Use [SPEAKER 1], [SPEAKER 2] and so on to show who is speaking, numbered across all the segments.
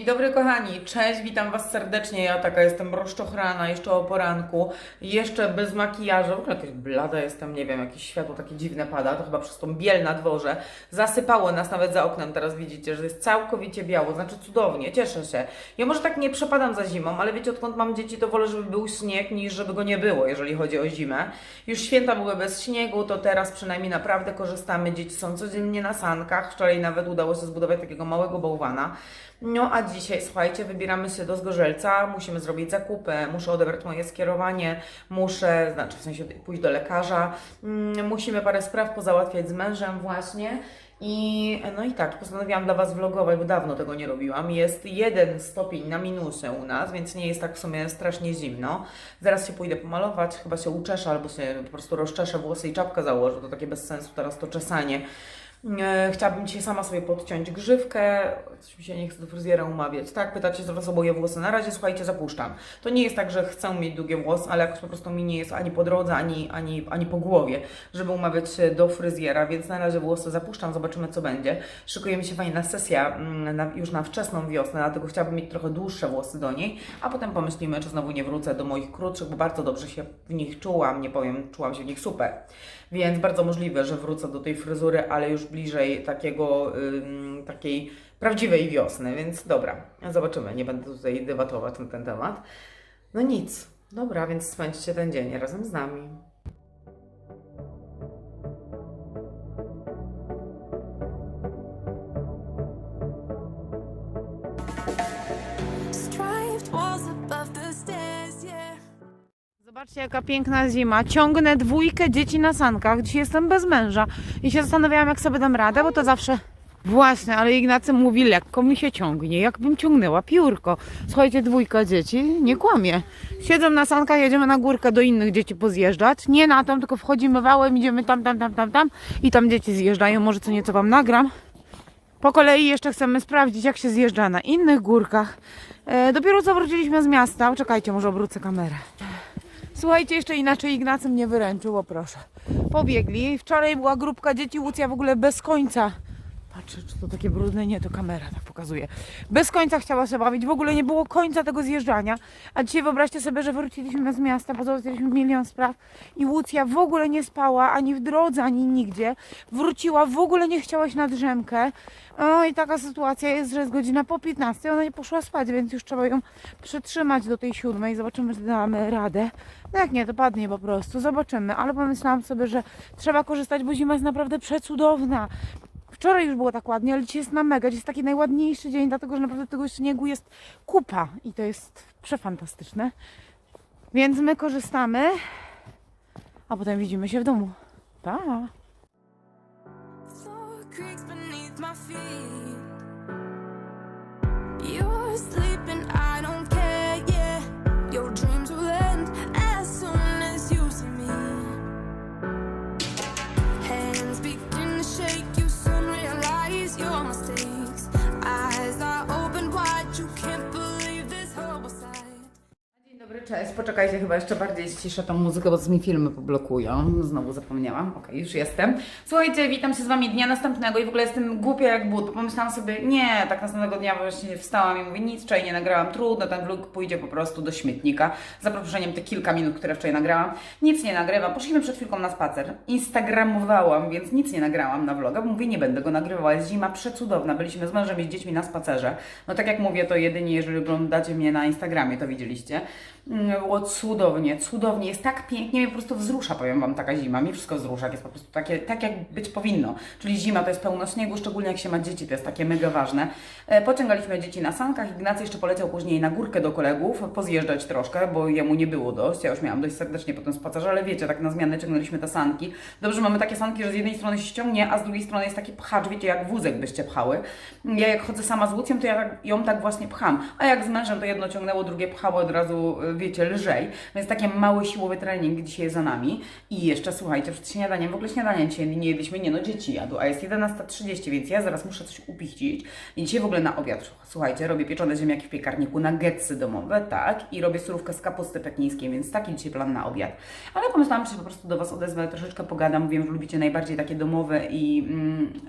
[SPEAKER 1] Dzień dobry kochani, cześć, witam Was serdecznie, ja taka jestem rozczochrana, jeszcze o poranku, jeszcze bez makijażu, w ogóle jakaś blada jestem, nie wiem, jakieś światło takie dziwne pada, to chyba przez tą biel na dworze, zasypało nas nawet za oknem, teraz widzicie, że jest całkowicie biało, znaczy cudownie, cieszę się. Ja może tak nie przepadam za zimą, ale wiecie, odkąd mam dzieci, to wolę, żeby był śnieg, niż żeby go nie było, jeżeli chodzi o zimę. Już święta były bez śniegu, to teraz przynajmniej naprawdę korzystamy, dzieci są codziennie na sankach, wczoraj nawet udało się zbudować takiego małego bałwana. No a dzisiaj, słuchajcie, wybieramy się do Zgorzelca, musimy zrobić zakupy, muszę odebrać moje skierowanie, muszę, znaczy w sensie pójść do lekarza, mm, musimy parę spraw pozałatwiać z mężem właśnie. I no i tak, postanowiłam dla Was vlogować, bo dawno tego nie robiłam. Jest jeden stopień na minusie u nas, więc nie jest tak w sumie strasznie zimno. Zaraz się pójdę pomalować, chyba się uczeszę albo się po prostu rozczeszę włosy i czapkę założę. To takie bez sensu teraz to czesanie. E, Chciałabym dzisiaj sama sobie podciąć grzywkę. Coś mi się nie chce do fryzjera umawiać. Tak, pytacie z Was o moje włosy. Na razie, słuchajcie, zapuszczam. To nie jest tak, że chcę mieć długie włosy, ale jakoś po prostu mi nie jest ani po drodze, ani, ani, ani po głowie, żeby umawiać się do fryzjera, więc na razie włosy zapuszczam, zobaczymy co będzie. Szykuje mi się fajna sesja mm, na, już na wczesną wiosnę, dlatego chciałabym mieć trochę dłuższe włosy do niej, a potem pomyślimy, czy znowu nie wrócę do moich krótszych, bo bardzo dobrze się w nich czułam, nie powiem, czułam się w nich super. Więc bardzo możliwe, że wrócę do tej fryzury, ale już bliżej takiego, takiej prawdziwej wiosny, więc dobra, zobaczymy, nie będę tutaj debatować na ten temat. No nic, dobra, więc spędźcie ten dzień razem z nami. Zobaczcie, jaka piękna zima. Ciągnę dwójkę dzieci na sankach. Dzisiaj jestem bez męża i się zastanawiałam, jak sobie dam radę, bo to zawsze. Właśnie, ale Ignacy mówi, lekko mi się ciągnie, jakbym ciągnęła piórko. Słuchajcie, dwójka dzieci, nie kłamie. Siedzą na sankach, jedziemy na górkę do innych dzieci pozjeżdżać. Nie na tą, tylko wchodzimy wałem, idziemy tam, tam, tam, tam, tam i tam dzieci zjeżdżają. Może co nieco Wam nagram. Po kolei jeszcze chcemy sprawdzić, jak się zjeżdża na innych górkach. E, dopiero co wróciliśmy z miasta. Czekajcie, może obrócę kamerę. Słuchajcie, jeszcze inaczej Ignacy mnie wyręczył, proszę. Pobiegli. Wczoraj była grupka dzieci, Łucja w ogóle bez końca. Patrzę, czy to takie brudne? Nie, to kamera tak pokazuje. Bez końca chciała się bawić, w ogóle nie było końca tego zjeżdżania. A dzisiaj wyobraźcie sobie, że wróciliśmy z miasta, bo załatwiliśmy milion spraw i Łucja w ogóle nie spała, ani w drodze, ani nigdzie. Wróciła, w ogóle nie chciała na drzemkę. No i taka sytuacja jest, że jest godzina po 15, ona nie poszła spać, więc już trzeba ją przytrzymać do tej siódmej. Zobaczymy, czy damy radę. No jak nie, to padnie po prostu, zobaczymy. Ale pomyślałam sobie, że trzeba korzystać, bo zima jest naprawdę przecudowna. Wczoraj już było tak ładnie, ale dzisiaj jest na mega. Dziś jest taki najładniejszy dzień, dlatego że naprawdę tego śniegu jest kupa i to jest przefantastyczne. Więc my korzystamy, a potem widzimy się w domu. Pa! Dobry, cześć. Poczekajcie, chyba jeszcze bardziej ściszę tą muzykę, bo z mi filmy poblokują. Znowu zapomniałam. Okej, już jestem. Słuchajcie, witam się z Wami dnia następnego i w ogóle jestem głupia jak but, bo pomyślałam sobie, nie, tak następnego dnia właśnie wstałam i mówię, nic wczoraj nie nagrałam, trudno, ten vlog pójdzie po prostu do śmietnika. Za przeproszeniem te kilka minut, które wczoraj nagrałam. Nic nie nagrywam. Poszliśmy przed chwilką na spacer. Instagramowałam, więc nic nie nagrałam na vloga, bo mówię, nie będę go nagrywała. Jest zima przecudowna. Byliśmy z mężem i z dziećmi na spacerze. No tak jak mówię, to jedynie jeżeli oglądacie mnie na Instagramie, to widzieliście. Mm, Było cudownie, cudownie, jest tak pięknie, mnie po prostu wzrusza, powiem Wam, taka zima. Mi wszystko wzrusza, jest po prostu takie, tak jak być powinno. Czyli zima to jest pełno śniegu, szczególnie jak się ma dzieci, to jest takie mega ważne. E, Pociągaliśmy dzieci na sankach, Ignacy jeszcze poleciał później na górkę do kolegów, pozjeżdżać troszkę, bo jemu nie było dość. Ja już miałam dość serdecznie po tym spacerze, ale wiecie, tak na zmianę ciągnęliśmy te sanki. Dobrze, mamy takie sanki, że z jednej strony się ściągnie, a z drugiej strony jest taki pchacz, wiecie, jak wózek byście pchały. Ja jak chodzę sama z Łucją, to ja tak, ją tak właśnie pcham. A jak z mężem, to jedno ciągnęło, drugie pchało od razu, wiecie, lżej. Więc taki mały siłowy trening dzisiaj za nami. I jeszcze słuchajcie, przed śniadaniem, w ogóle śniadania dzisiaj nie jedliśmy, nie no, dzieci jadły, a jest 11.30, więc ja zaraz muszę coś upichcić. I dzisiaj w ogóle na obiad, słuchajcie, robię pieczone ziemniaki w piekarniku, nuggetsy domowe, tak, i robię surówkę z kapusty pekińskiej, więc taki dzisiaj plan na obiad. Ale pomyślałam, że się po prostu do Was odezwę, troszeczkę pogadam, wiem, że lubicie najbardziej takie domowe i... Mm,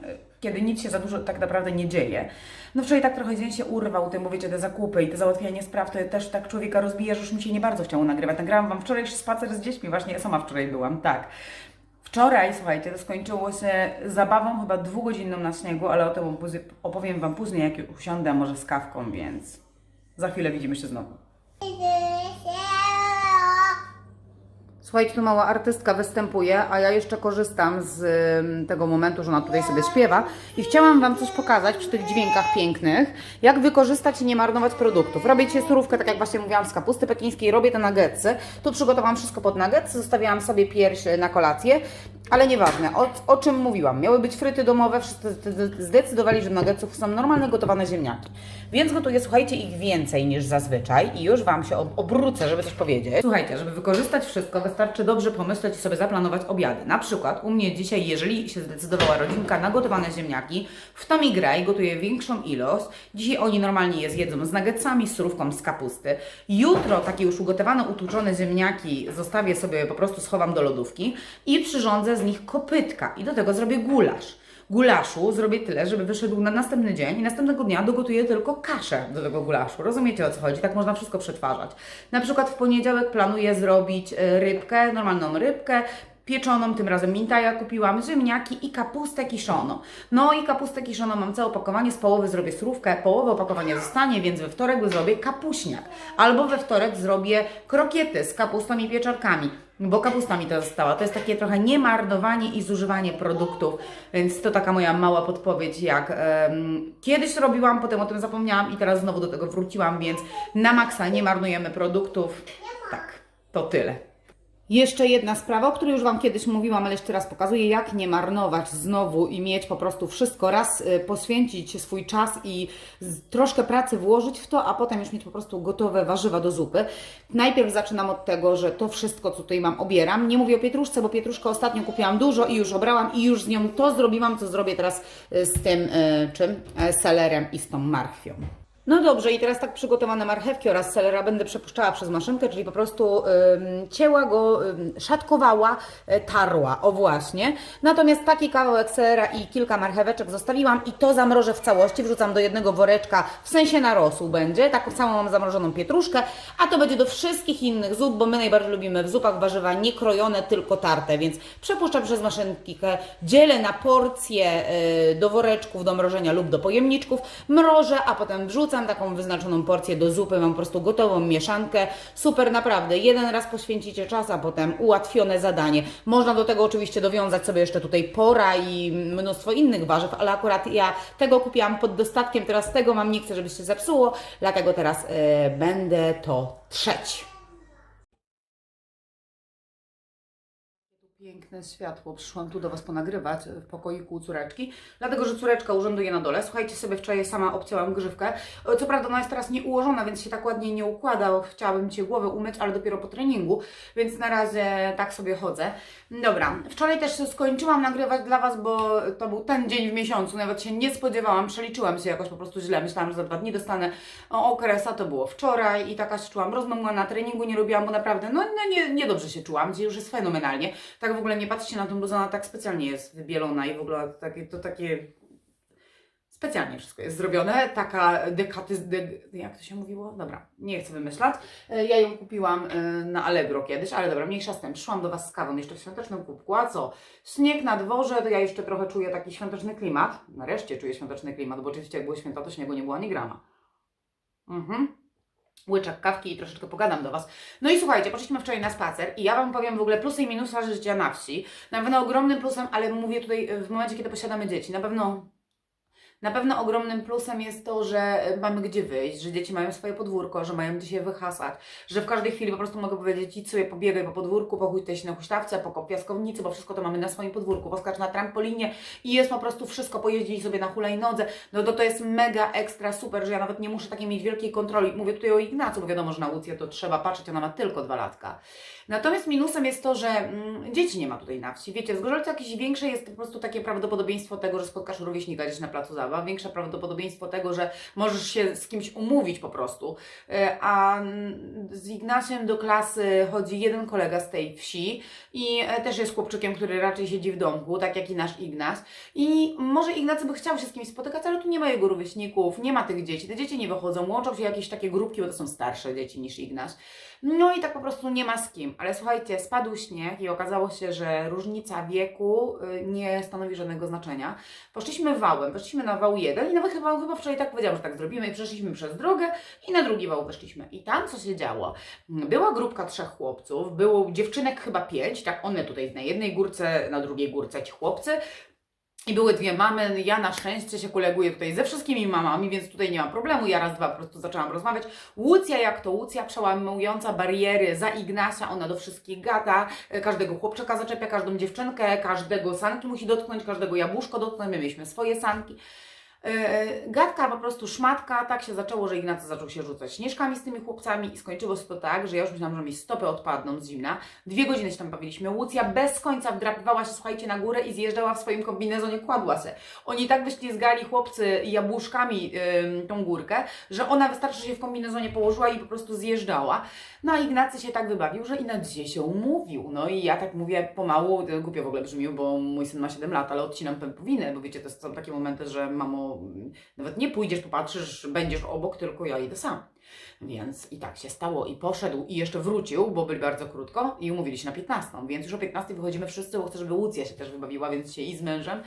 [SPEAKER 1] kiedy nic się za dużo tak naprawdę nie dzieje. No wczoraj tak trochę dzień się urwał, tym mówicie, te zakupy i te załatwianie spraw, to też tak człowieka rozbija, że już mi się nie bardzo chciało nagrywać. Nagrałam Wam wczorajszy spacer z dziećmi, właśnie ja sama wczoraj byłam, tak. Wczoraj, słuchajcie, to skończyło się zabawą chyba dwugodzinną na śniegu, ale o tym opowiem Wam później, jak usiądę, może z kawką, więc za chwilę widzimy się znowu. Słuchajcie, tu mała artystka występuje, a ja jeszcze korzystam z tego momentu, że ona tutaj sobie śpiewa i chciałam Wam coś pokazać przy tych dźwiękach pięknych, jak wykorzystać i nie marnować produktów. Robię dzisiaj surówkę, tak jak właśnie mówiłam, z kapusty pekińskiej, robię te nuggetsy. Tu przygotowałam wszystko pod nuggetsy, zostawiałam sobie pierś na kolację, ale nieważne, o, o czym mówiłam. Miały być fryty domowe, wszyscy zdecydowali, że nuggetsów są normalne gotowane ziemniaki. Więc gotuję, słuchajcie, ich więcej niż zazwyczaj i już Wam się ob- obrócę, żeby coś powiedzieć. Słuchajcie, żeby wykorzystać wszystko, wystarczy dobrze pomyśleć i sobie zaplanować obiady. Na przykład u mnie dzisiaj, jeżeli się zdecydowała rodzinka na gotowane ziemniaki, w Tommy Gray gotuję większą ilość. Dzisiaj oni normalnie je zjedzą z nuggetsami, z surówką z kapusty. Jutro takie już ugotowane, utłuczone ziemniaki zostawię sobie, po prostu schowam do lodówki i przyrządzę z nich kopytka i do tego zrobię gulasz gulaszu zrobię tyle, żeby wyszedł na następny dzień i następnego dnia dogotuję tylko kaszę do tego gulaszu. Rozumiecie o co chodzi? Tak można wszystko przetwarzać. Na przykład w poniedziałek planuję zrobić e, rybkę, normalną rybkę, pieczoną, tym razem mintaja kupiłam, ziemniaki i kapustę kiszoną. No i kapustę kiszoną mam całe opakowanie, z połowy zrobię surówkę, połowę opakowania zostanie, więc we wtorek zrobię kapuśniak. Albo we wtorek zrobię krokiety z kapustą i pieczarkami. Bo kapusta mi to została. To jest takie trochę niemarnowanie i zużywanie produktów, więc to taka moja mała podpowiedź, jak em, kiedyś robiłam, potem o tym zapomniałam i teraz znowu do tego wróciłam, więc na maksa nie marnujemy produktów. Tak, to tyle. Jeszcze jedna sprawa, o której już Wam kiedyś mówiłam, ale jeszcze raz pokazuję, jak nie marnować znowu i mieć po prostu wszystko, raz y, poświęcić swój czas i troszkę pracy włożyć w to, a potem już mieć po prostu gotowe warzywa do zupy. Najpierw zaczynam od tego, że to wszystko, co tutaj mam, obieram. Nie mówię o pietruszce, bo pietruszkę ostatnio kupiłam dużo i już obrałam i już z nią to zrobiłam, co zrobię teraz y, z tym y, czym? Selerem i z tą marchwią. No dobrze, i teraz tak przygotowane marchewki oraz selera będę przepuszczała przez maszynkę, czyli po prostu ym, cięła go, szatkowała, y, tarła, o właśnie. Natomiast taki kawałek selera i kilka marcheweczek zostawiłam i to zamrożę w całości, wrzucam do jednego woreczka, w sensie na rosół będzie, taką samą mam zamrożoną pietruszkę, a to będzie do wszystkich innych zup, bo my najbardziej lubimy w zupach warzywa nie krojone, tylko tarte, więc przepuszczam przez maszynkę, dzielę na porcje y, do woreczków do mrożenia lub do pojemniczków, mrożę, a potem wrzucam taką wyznaczoną porcję do zupy, mam po prostu gotową mieszankę. Super, naprawdę. Jeden raz poświęcicie czas, a potem ułatwione zadanie. Można do tego oczywiście dowiązać sobie jeszcze tutaj pora i mnóstwo innych warzyw, ale akurat ja tego kupiłam pod dostatkiem, teraz tego mam, nie chcę, żeby się zepsuło, dlatego teraz e, będę to trzeć. Piękne światło. Przyszłam tu do Was ponagrywać w pokoiku córeczki, dlatego że córeczka urzęduje na dole. Słuchajcie sobie, wczoraj sama obcięłam grzywkę. Co prawda ona jest teraz nieułożona, więc się tak ładnie nie układa. Chciałabym Cię głowę umyć, ale dopiero po treningu, więc na razie tak sobie chodzę. Dobra, wczoraj też skończyłam nagrywać dla Was, bo to był ten dzień w miesiącu. Nawet się nie spodziewałam, przeliczyłam się jakoś po prostu źle. Myślałam, że za dwa dni dostanę o, okres, a to było wczoraj i taka się czułam rozmągła na treningu, nie robiłam, bo naprawdę, no, no nie, niedobrze się czułam. Dzisiaj już jest fenomenalnie. Tak w ogóle nie patrzcie na tą bluzę, ona tak specjalnie jest wybielona i w ogóle takie, to takie... Specjalnie wszystko jest zrobione, taka dekaty, de, jak to się mówiło? Dobra, nie chcę wymyślać. E, Ja ją kupiłam e, na Allegro kiedyś, ale dobra, mniejsza z tym. Przyszłam do Was z kawą jeszcze w świątecznym kubku, a co? Śnieg na dworze, to ja jeszcze trochę czuję taki świąteczny klimat. Nareszcie czuję świąteczny klimat, bo oczywiście jak było święta, to śniegu nie było ani grama. Mhm łyczek kawki i troszeczkę pogadam do Was. No i słuchajcie, poszliśmy wczoraj na spacer i ja Wam powiem w ogóle plusy i minusy życia na wsi. Na pewno ogromnym plusem, ale mówię tutaj w momencie, kiedy posiadamy dzieci, na pewno na pewno ogromnym plusem jest to, że mamy gdzie wyjść, że dzieci mają swoje podwórko, że mają gdzie się wyhasać, że w każdej chwili po prostu mogę powiedzieć, idź sobie pobiegaj po podwórku, pochódź się na huśtawce, pokop piaskownicy, bo wszystko to mamy na swoim podwórku, poskacz na trampolinie i jest po prostu wszystko, pojeździć sobie na hulajnodze, no to to jest mega ekstra super, że ja nawet nie muszę takiej mieć wielkiej kontroli. Mówię tutaj o Ignacu, bo wiadomo, że na Łucję to trzeba patrzeć, ona ma tylko dwa latka. Natomiast minusem jest to, że mm, dzieci nie ma tutaj na wsi. Wiecie, w Zgorzelcu jakieś większe jest po prostu takie prawdopodobieństwo tego, że spotkasz rówieśnika gdzieś na placu zabaw. Większe prawdopodobieństwo tego, że możesz się z kimś umówić po prostu. E, A z Ignaciem do klasy chodzi jeden kolega z tej wsi i e, też jest chłopczykiem, który raczej siedzi w domku, tak jak i nasz Ignac. I może Ignacy by chciał się z kimś spotykać, ale tu nie ma jego rówieśników, nie ma tych dzieci. Te dzieci nie wychodzą, łączą się jakieś takie grupki, bo to są starsze dzieci niż Ignac. No i tak po prostu nie ma z kim. Ale słuchajcie, spadł śnieg i okazało się, że różnica wieku y, nie stanowi żadnego znaczenia. Poszliśmy wałem, weszliśmy na wał i nawet chyba, chyba wczoraj tak powiedziałam, że tak zrobimy i przeszliśmy przez drogę i na drugi wał weszliśmy. I tam co się działo? Była grupka trzech chłopców, było dziewczynek chyba pięć, tak one tutaj na jednej górce, na drugiej górce ci chłopcy. I były dwie mamy, ja na szczęście się koleguję tutaj ze wszystkimi mamami, więc tutaj nie ma problemu. Ja raz, dwa po prostu zaczęłam rozmawiać. Łucja jak to Łucja, przełamująca bariery za Ignasia, ona do wszystkich gada, każdego chłopczyka zaczepia, każdą dziewczynkę, każdego sanki musi dotknąć, każdego jabłuszko dotknąć, my mieliśmy swoje sanki. Yy, gadka po prostu szmatka, tak się zaczęło, że Ignacy zaczął się rzucać śnieżkami z tymi chłopcami i skończyło się to tak, że ja już myślałam, że mi stopy odpadną z zimna. Dwie godziny się tam bawiliśmy. Łucja bez końca wdrapywała się, słuchajcie, na górę i zjeżdżała w swoim kombinezonie, kładła se. Oni tak wyślizgali chłopcy jabłuszkami yy, tą górkę, że ona wystarczy, że się w kombinezonie położyła i po prostu zjeżdżała. No a Ignacy się tak wybawił, że i na dzisiaj się umówił. No i ja tak mówię pomału, głupio w ogóle brzmi, bo mój syn ma 7 lat, ale odcinam pępowinę, bo wiecie, to są takie momenty, że mamo, nawet nie pójdziesz, popatrzysz, będziesz obok, tylko ja idę sam. Więc i tak się stało i poszedł i jeszcze wrócił, bo byli bardzo krótko i umówili się na 15, więc już o 15 wychodzimy wszyscy, bo chcę, żeby Łucja się też wybawiła, więc się i z mężem.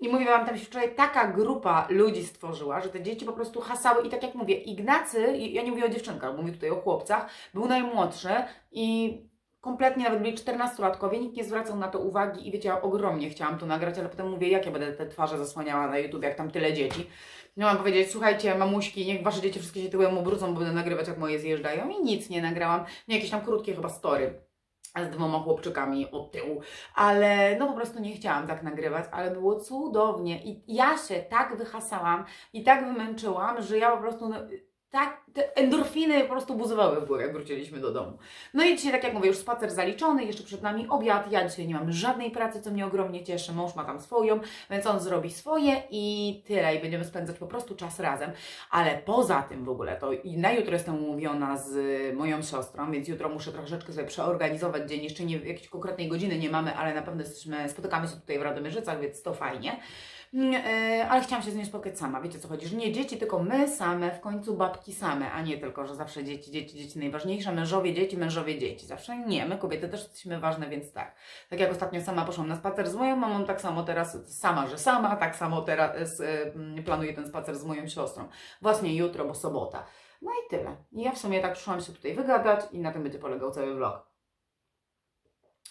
[SPEAKER 1] I mówię Wam, tam się wczoraj taka grupa ludzi stworzyła, że te dzieci po prostu hasały i tak jak mówię, Ignacy, ja nie mówię o dziewczynkach, mówię tutaj o chłopcach, był najmłodszy i kompletnie nawet byli 14-latkowie, nikt nie zwracał na to uwagi i wiecie, ja ogromnie chciałam to nagrać, ale potem mówię, jak ja będę te twarze zasłaniała na YouTube, jak tam tyle dzieci. Miałam powiedzieć, słuchajcie, mamuśki, niech wasze dzieci wszystkie się tyłem obrócą, bo będę nagrywać, jak moje zjeżdżają i nic nie nagrałam. Nie, jakieś tam krótkie chyba story z dwoma chłopczykami od tyłu, ale no po prostu nie chciałam tak nagrywać, ale było cudownie i ja się tak wyhasałam i tak wymęczyłam, że ja po prostu no, tak, te endorfiny po prostu buzowały w głowie, jak wróciliśmy do domu. No i dzisiaj, tak jak mówię, już spacer zaliczony, jeszcze przed nami obiad. Ja dzisiaj nie mam żadnej pracy, co mnie ogromnie cieszy. Mąż ma tam swoją, więc on zrobi swoje i tyle. I będziemy spędzać po prostu czas razem. Ale poza tym w ogóle, to i na jutro jestem umówiona z moją siostrą, więc jutro muszę troszeczkę sobie przeorganizować dzień. Jeszcze nie, jakiejś konkretnej godziny nie mamy, ale na pewno jesteśmy, spotykamy się tutaj w Radomierzycach, więc to fajnie. Mm, e, ale chciałam się z nią spotkać sama. Wiecie co chodzi? Że nie dzieci, tylko my same, w końcu babki same, a nie tylko, że zawsze dzieci, dzieci, dzieci najważniejsze, mężowie, dzieci, mężowie, dzieci. Zawsze nie, my kobiety też jesteśmy ważne, więc tak. Tak jak ostatnio sama poszłam na spacer z moją mamą, tak samo teraz sama, że sama, tak samo teraz e, mm, planuję ten spacer z moją siostrą. Właśnie jutro, bo sobota. No i tyle. I ja w sumie tak przyszłam się tutaj wygadać i na tym będzie polegał cały vlog.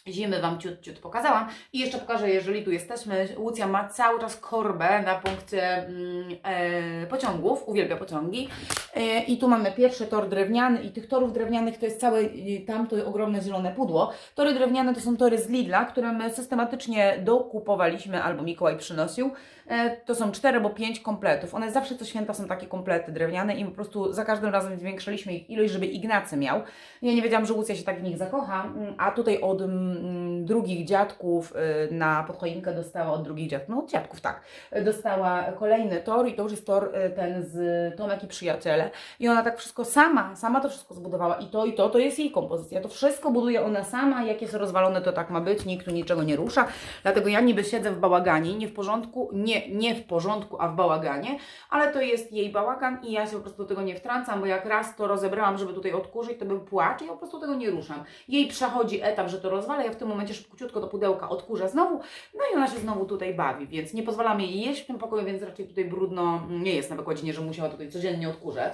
[SPEAKER 1] Zimy Wam ciut, ciut pokazałam. I jeszcze pokażę, jeżeli tu jesteśmy. Łucja ma cały czas korbę na punkcie mm, e, pociągów, uwielbia pociągi. E, I tu mamy pierwszy tor drewniany i tych torów drewnianych to jest całe tamto ogromne zielone pudło. Tory drewniane to są tory z Lidla, które my systematycznie dokupowaliśmy albo Mikołaj przynosił. E, to są cztery albo pięć kompletów. One zawsze co święta są takie komplety drewniane i po prostu za każdym razem zwiększyliśmy ich ilość, żeby Ignacy miał. Ja nie wiedziałam, że Łucja się tak w nich zakocha, mm, a tutaj od mm, drugich dziadków y, na podchoinkę dostała, od drugich dziadków, no od dziadków tak, dostała kolejny tor i to już jest tor y, ten z Tomek i Przyjaciele. I ona tak wszystko sama, sama to wszystko zbudowała. I to i to, to jest jej kompozycja, to wszystko buduje ona sama, jak jest rozwalone to tak ma być, nikt tu niczego nie rusza, dlatego ja niby siedzę w bałaganie, nie w porządku, nie, nie w porządku, a w bałaganie, ale to jest jej bałagan i ja się po prostu do tego nie wtrącam, bo jak raz to rozebrałam, żeby tutaj odkurzyć, to był płacz i ja po prostu tego nie ruszam. Jej przechodzi etap, że to rozwala, ja w tym momencie szybciutko do pudełka odkurzę znowu, no i ona się znowu tutaj bawi, więc nie pozwalamy jej jeść w tym pokoju, więc raczej tutaj brudno nie jest na wykładzinie, że musiała tutaj codziennie odkurzać.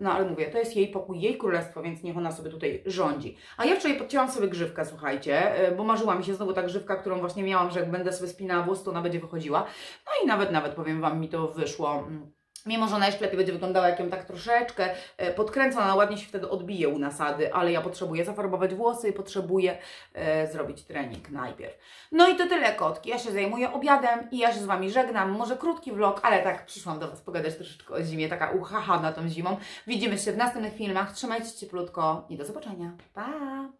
[SPEAKER 1] No ale mówię, to jest jej pokój, jej królestwo, więc niech ona sobie tutaj rządzi. A ja wczoraj podcięłam sobie grzywkę, słuchajcie, y, bo marzyła mi się znowu ta grzywka, którą właśnie miałam, że jak będę sobie spinała włos, to ona będzie wychodziła. No i nawet, nawet powiem Wam, mi to wyszło. Mimo, że ona jeszcze lepiej będzie wyglądała, jak ją tak troszeczkę e, podkręcę, ona ładnie się wtedy odbije u nasady, ale ja potrzebuję zafarbować włosy i potrzebuję e, zrobić trening najpierw. No i to tyle, kotki. Ja się zajmuję obiadem i ja się z Wami żegnam. Może krótki vlog, ale tak przyszłam do Was pogadać troszeczkę o zimie, taka uchaha na tą zimą. Widzimy się w następnych filmach. Trzymajcie się cieplutko i do zobaczenia. Pa!